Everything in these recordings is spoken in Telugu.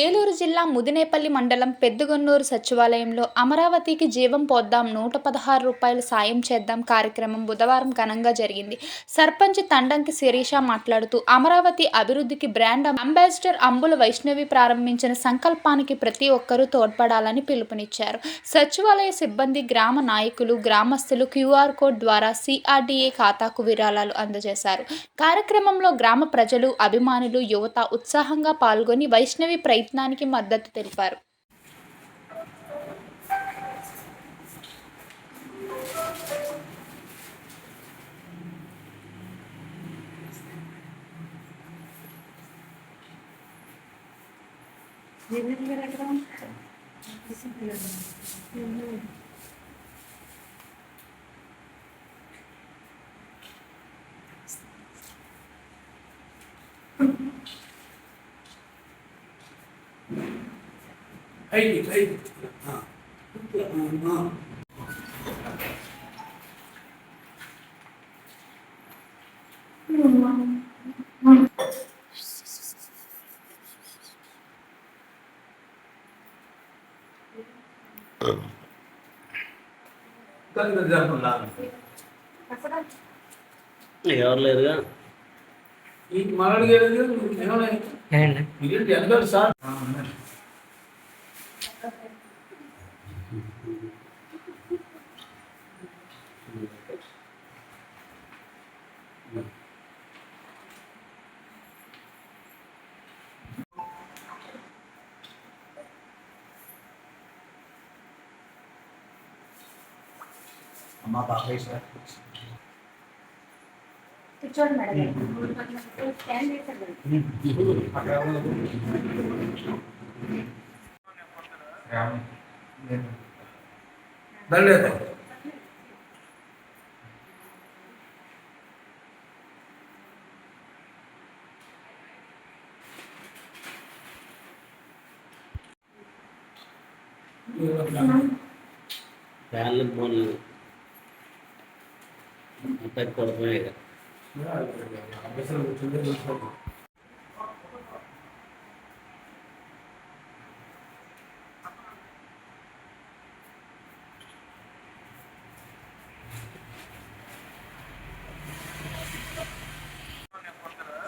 ఏలూరు జిల్లా ముదినేపల్లి మండలం పెద్దగొన్నూరు సచివాలయంలో అమరావతికి జీవం పోద్దాం నూట పదహారు రూపాయలు సాయం చేద్దాం కార్యక్రమం బుధవారం ఘనంగా జరిగింది. సర్పంచ్ తండంకి శిరీష మాట్లాడుతూ అమరావతి అభివృద్ధికి బ్రాండ్ అంబాసిడర్ అంబుల వైష్ణవి ప్రారంభించిన సంకల్పానికి ప్రతి ఒక్కరూ తోడ్పడాలని పిలుపునిచ్చారు. సచివాలయ సిబ్బంది గ్రామ నాయకులు గ్రామస్తులు క్యూఆర్ కోడ్ ద్వారా సిఆర్డీఏ ఖాతాకు విరాళాలు అందజేశారు. కార్యక్రమంలో గ్రామ ప్రజలు అభిమానులు యువత ఉత్సాహంగా పాల్గొని వైష్ణవి ప్రయత్నం ప్రయత్నానికి మద్దతు తెలిపారు Thank you. ఆ. ఆ. ఇంకా జరపండి ఎవరు లేరుగా ఈ మరడి గేదెలు ఏమన్నా ఇదేంటి ఎంత సార్ అమ్మా బాబాయ్ సార్ కూర్చోండి మేడం స్కాన్ చేశారు మేడం. దండేత ఫ్యాన్లు ఫోన్లు అంతా కొడతామే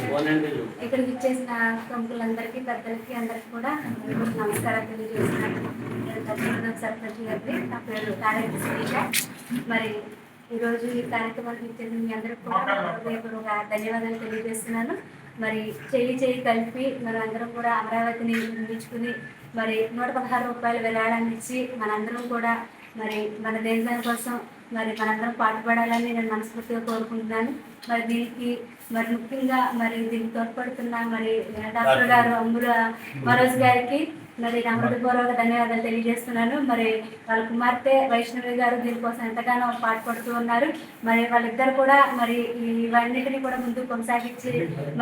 ఫోన్ అంటే ఇక్కడికి ఇచ్చేసిన ప్రముఖులందరికీ పెద్దలకి అందరికి కూడా నమస్కారాలు తెలియజేస్తున్నాను. నేను గారి నా పేరు తారేటి మరి ఈరోజు ఈ కార్యక్రమానికి ఇచ్చిన మీ అందరికీ కూడా హృదయపూర్వక ధన్యవాదాలు తెలియజేస్తున్నాను. మరి చేయి చేయి కలిపి మన అందరం కూడా అమరావతిని నిర్మించుకుని మరి నూట పదహారు రూపాయలు వెళ్ళడానికి ఇచ్చి మనందరం కూడా మరి మన దేశం కోసం మరి మనందరం పాటుపడాలని నేను మనస్ఫూర్తిగా కోరుకుంటున్నాను. మరి దీనికి మరి ముఖ్యంగా మరి దీనికి తోడ్పడుతున్న మరి డాక్టర్ గారు అమ్ముల మనోజ్ గారికి మరి నా హృదయపూర్వక ధన్యవాదాలు తెలియజేస్తున్నాను. మరి వాళ్ళ కుమార్తె వైష్ణవి గారు దీనికోసం ఎంతగానో పాటుపడుతూ ఉన్నారు. మరి వాళ్ళిద్దరు కూడా మరి ఇవన్నిటిని కూడా ముందుకు కొనసాగించి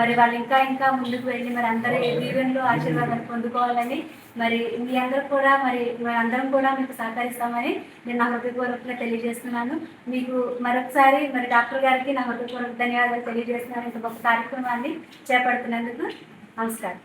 మరి వాళ్ళు ఇంకా ఇంకా ముందుకు వెళ్ళి మరి అందరి దీవెనలు ఆశీర్వాదాలు పొందుకోవాలని మరి మీ అందరూ కూడా మరి అందరం కూడా మీకు సహకరిస్తామని నేను నా హృదయపూర్వకంగా తెలియజేస్తున్నాను. మీకు మరొకసారి మరి డాక్టర్ గారికి నా హృదయపూర్వక ధన్యవాదాలు తెలియజేస్తున్నాను. ఇంత గొప్ప కార్యక్రమాన్ని చేపడుతున్నందుకు నమస్కారం.